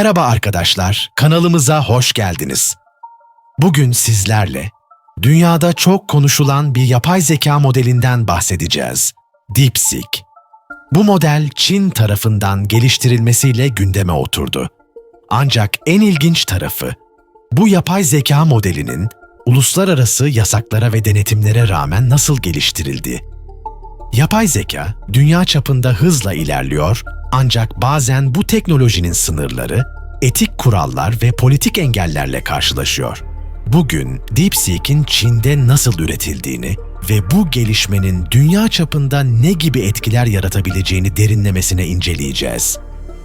Merhaba arkadaşlar, kanalımıza hoş geldiniz. Bugün sizlerle dünyada çok konuşulan bir yapay zeka modelinden bahsedeceğiz. DeepSeek. Bu model Çin tarafından geliştirilmesiyle gündeme oturdu. Ancak en ilginç tarafı, bu yapay zeka modelinin uluslararası yasaklara ve denetimlere rağmen nasıl geliştirildiği. Yapay zeka dünya çapında hızla ilerliyor ancak bazen bu teknolojinin sınırları etik kurallar ve politik engellerle karşılaşıyor. Bugün DeepSeek'in Çin'de nasıl üretildiğini ve bu gelişmenin dünya çapında ne gibi etkiler yaratabileceğini derinlemesine inceleyeceğiz.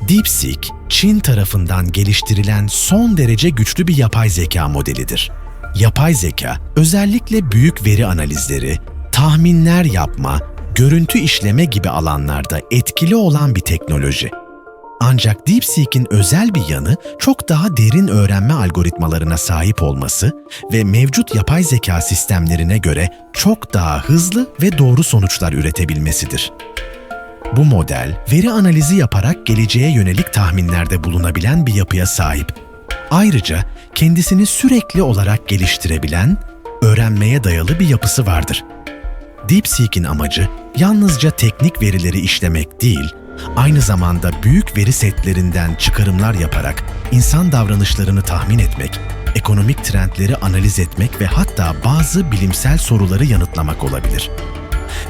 DeepSeek, Çin tarafından geliştirilen son derece güçlü bir yapay zeka modelidir. Yapay zeka, özellikle büyük veri analizleri, tahminler yapma, görüntü işleme gibi alanlarda etkili olan bir teknoloji. Ancak DeepSeek'in özel bir yanı çok daha derin öğrenme algoritmalarına sahip olması ve mevcut yapay zeka sistemlerine göre çok daha hızlı ve doğru sonuçlar üretebilmesidir. Bu model, veri analizi yaparak geleceğe yönelik tahminlerde bulunabilen bir yapıya sahip. Ayrıca kendisini sürekli olarak geliştirebilen, öğrenmeye dayalı bir yapısı vardır. DeepSeek'in amacı yalnızca teknik verileri işlemek değil, aynı zamanda büyük veri setlerinden çıkarımlar yaparak insan davranışlarını tahmin etmek, ekonomik trendleri analiz etmek ve hatta bazı bilimsel soruları yanıtlamak olabilir.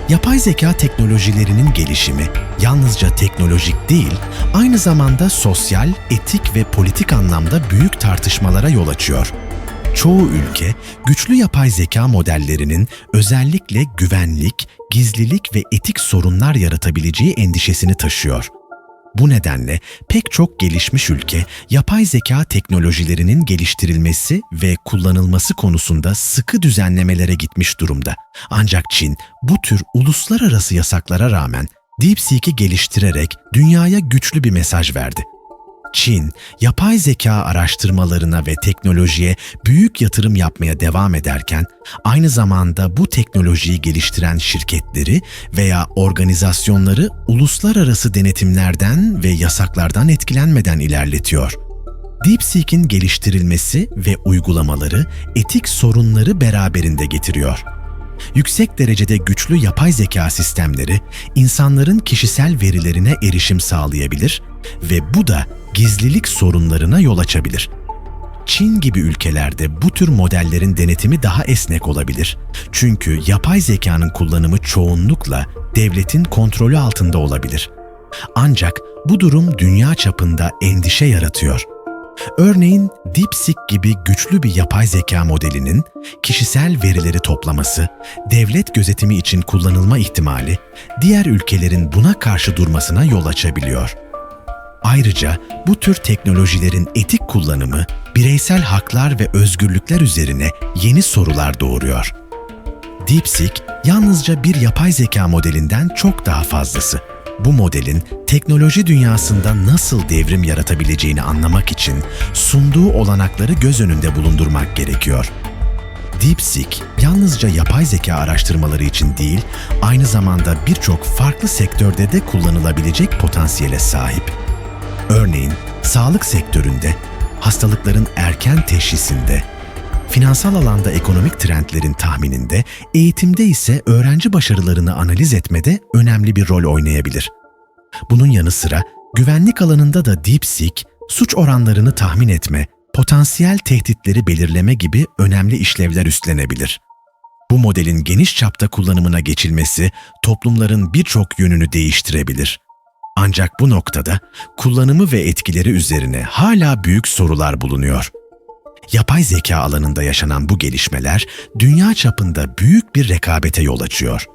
Yapay zeka teknolojilerinin gelişimi yalnızca teknolojik değil, aynı zamanda sosyal, etik ve politik anlamda büyük tartışmalara yol açıyor. Çoğu ülke güçlü yapay zeka modellerinin özellikle güvenlik, gizlilik ve etik sorunlar yaratabileceği endişesini taşıyor. Bu nedenle pek çok gelişmiş ülke yapay zeka teknolojilerinin geliştirilmesi ve kullanılması konusunda sıkı düzenlemelere gitmiş durumda. Ancak Çin bu tür uluslararası yasaklara rağmen DeepSeek'i geliştirerek dünyaya güçlü bir mesaj verdi. Çin, yapay zeka araştırmalarına ve teknolojiye büyük yatırım yapmaya devam ederken, aynı zamanda bu teknolojiyi geliştiren şirketleri veya organizasyonları uluslararası denetimlerden ve yasaklardan etkilenmeden ilerletiyor. DeepSeek'in geliştirilmesi ve uygulamaları etik sorunları beraberinde getiriyor yüksek derecede güçlü yapay zeka sistemleri insanların kişisel verilerine erişim sağlayabilir ve bu da gizlilik sorunlarına yol açabilir. Çin gibi ülkelerde bu tür modellerin denetimi daha esnek olabilir. Çünkü yapay zekanın kullanımı çoğunlukla devletin kontrolü altında olabilir. Ancak bu durum dünya çapında endişe yaratıyor. Örneğin DeepSeek gibi güçlü bir yapay zeka modelinin kişisel verileri toplaması, devlet gözetimi için kullanılma ihtimali diğer ülkelerin buna karşı durmasına yol açabiliyor. Ayrıca bu tür teknolojilerin etik kullanımı bireysel haklar ve özgürlükler üzerine yeni sorular doğuruyor. DeepSeek yalnızca bir yapay zeka modelinden çok daha fazlası. Bu modelin teknoloji dünyasında nasıl devrim yaratabileceğini anlamak için sunduğu olanakları göz önünde bulundurmak gerekiyor. DeepSeek yalnızca yapay zeka araştırmaları için değil, aynı zamanda birçok farklı sektörde de kullanılabilecek potansiyele sahip. Örneğin sağlık sektöründe, hastalıkların erken teşhisinde, finansal alanda ekonomik trendlerin tahmininde, eğitimde ise öğrenci başarılarını analiz etmede önemli bir rol oynayabilir. Bunun yanı sıra güvenlik alanında da DeepSeek, suç oranlarını tahmin etme, potansiyel tehditleri belirleme gibi önemli işlevler üstlenebilir. Bu modelin geniş çapta kullanımına geçilmesi toplumların birçok yönünü değiştirebilir. Ancak bu noktada kullanımı ve etkileri üzerine hala büyük sorular bulunuyor. Yapay zeka alanında yaşanan bu gelişmeler dünya çapında büyük bir rekabete yol açıyor.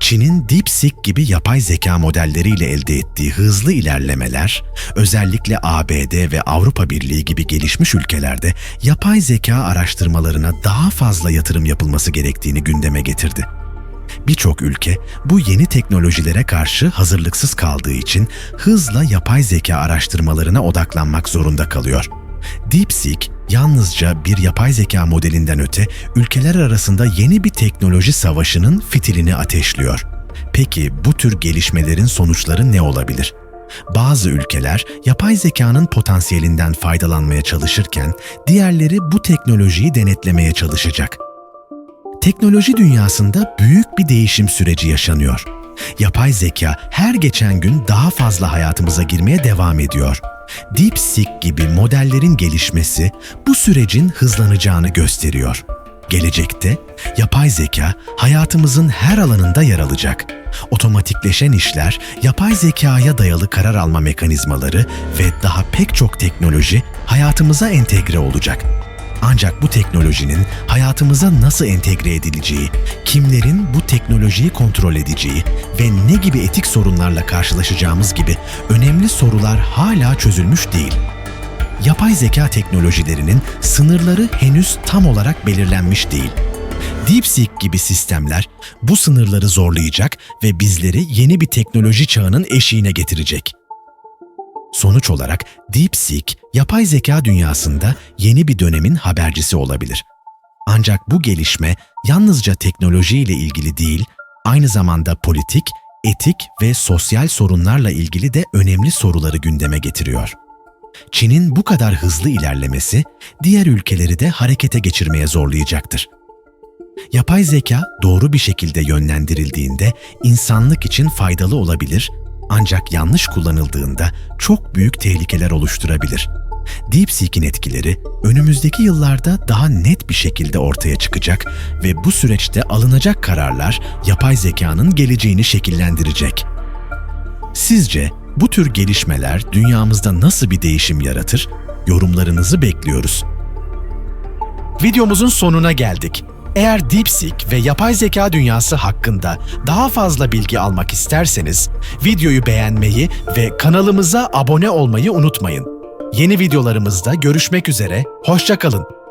Çin'in DeepSeek gibi yapay zeka modelleriyle elde ettiği hızlı ilerlemeler, özellikle ABD ve Avrupa Birliği gibi gelişmiş ülkelerde yapay zeka araştırmalarına daha fazla yatırım yapılması gerektiğini gündeme getirdi. Birçok ülke bu yeni teknolojilere karşı hazırlıksız kaldığı için hızla yapay zeka araştırmalarına odaklanmak zorunda kalıyor. DeepSeek yalnızca bir yapay zeka modelinden öte ülkeler arasında yeni bir teknoloji savaşının fitilini ateşliyor. Peki bu tür gelişmelerin sonuçları ne olabilir? Bazı ülkeler yapay zekanın potansiyelinden faydalanmaya çalışırken diğerleri bu teknolojiyi denetlemeye çalışacak. Teknoloji dünyasında büyük bir değişim süreci yaşanıyor. Yapay zeka her geçen gün daha fazla hayatımıza girmeye devam ediyor. DeepSeek gibi modellerin gelişmesi bu sürecin hızlanacağını gösteriyor. Gelecekte yapay zeka hayatımızın her alanında yer alacak. Otomatikleşen işler, yapay zekaya dayalı karar alma mekanizmaları ve daha pek çok teknoloji hayatımıza entegre olacak. Ancak bu teknolojinin hayatımıza nasıl entegre edileceği, kimlerin bu teknolojiyi kontrol edeceği ve ne gibi etik sorunlarla karşılaşacağımız gibi önemli sorular hala çözülmüş değil. Yapay zeka teknolojilerinin sınırları henüz tam olarak belirlenmiş değil. DeepSeek gibi sistemler bu sınırları zorlayacak ve bizleri yeni bir teknoloji çağının eşiğine getirecek. Sonuç olarak DeepSeek, yapay zeka dünyasında yeni bir dönemin habercisi olabilir. Ancak bu gelişme yalnızca teknolojiyle ilgili değil, aynı zamanda politik, etik ve sosyal sorunlarla ilgili de önemli soruları gündeme getiriyor. Çin'in bu kadar hızlı ilerlemesi diğer ülkeleri de harekete geçirmeye zorlayacaktır. Yapay zeka doğru bir şekilde yönlendirildiğinde insanlık için faydalı olabilir ancak yanlış kullanıldığında çok büyük tehlikeler oluşturabilir. DeepSeek'in etkileri önümüzdeki yıllarda daha net bir şekilde ortaya çıkacak ve bu süreçte alınacak kararlar yapay zekanın geleceğini şekillendirecek. Sizce bu tür gelişmeler dünyamızda nasıl bir değişim yaratır? Yorumlarınızı bekliyoruz. Videomuzun sonuna geldik. Eğer DeepSeek ve yapay zeka dünyası hakkında daha fazla bilgi almak isterseniz videoyu beğenmeyi ve kanalımıza abone olmayı unutmayın. Yeni videolarımızda görüşmek üzere, hoşçakalın.